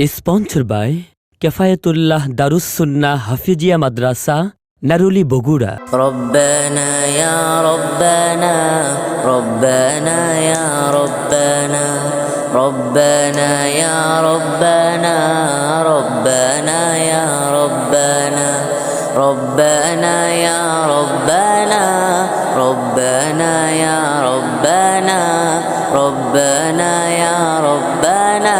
sponsor by Kefayetullah Darussunnah Hafizia Madrasa Naruli Bogura ربنا يا ربنا ربنا يا ربنا ربنا يا ربنا ربنا يا ربنا ربنا يا ربنا ربنا يا ربنا ربنا يا ربنا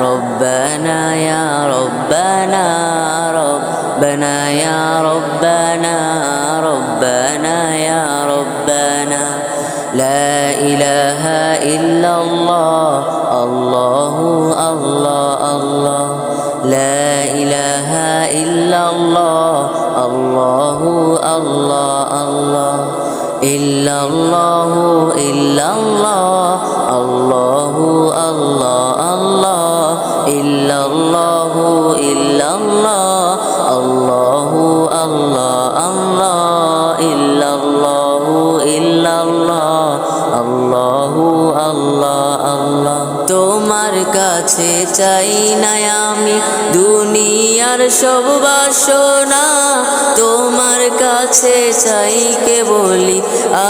ربنا يا ربنا ربنا يا ربنا ربنا يا ربنا. لا إله إلا الله الله الله الله. لا إله إلا الله الله الله الله. إلا الله إلا الله. الله الله الله. ইল্লাল্লাহ ইল্লাল্লাহ, আল্লাহ আল্লাহ আল্লাহ ইল্লাল্লাহ ইল্লাল্লাহ, আল্লাহ আল্লাহ আল্লাহ। তোমার কাছে চাই না আমি দুনিয়ার সব বাসনা, তোমার কাছে চাই কে বলি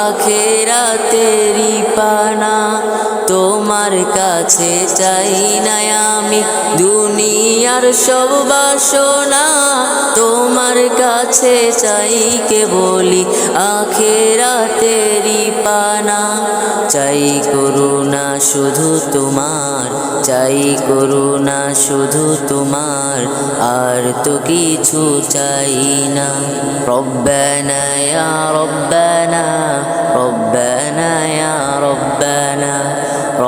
আখেরা তেরি পানা। তোমার কাছে চাই না আমি দুনিয়ার সব বাসনা। তোমার কাছে চাই কে বলি আখেরাতেরি পানা। চাই করুণা শুধু তোমার, চাই করুণা শুধু তোমার, আর তো কিছু চাই না। রব্বানা ইয়া রব্বানা রব্বানা।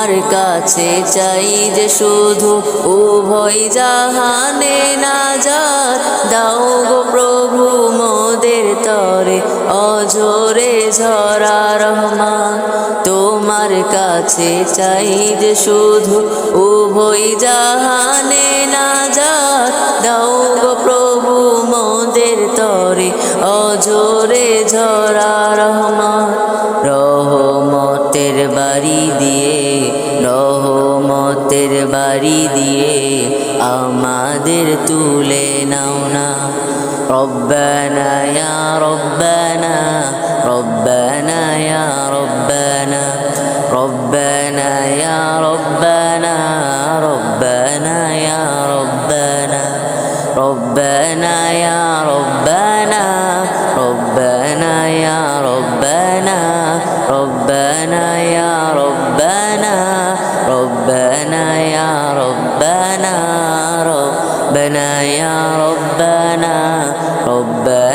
তোমার কাছে চাই যে শুধু উভয় জাহানে না যাত দাও গো প্রভু মোদের তরে, অঝরে ঝরা রহমান। তোমার কাছে চাই যে শুধু উভয় জাহানে না বাড়ি দিয়ে আমাদের তুলে নাও না। রব্বানা ইয়া রব্বানা ربنا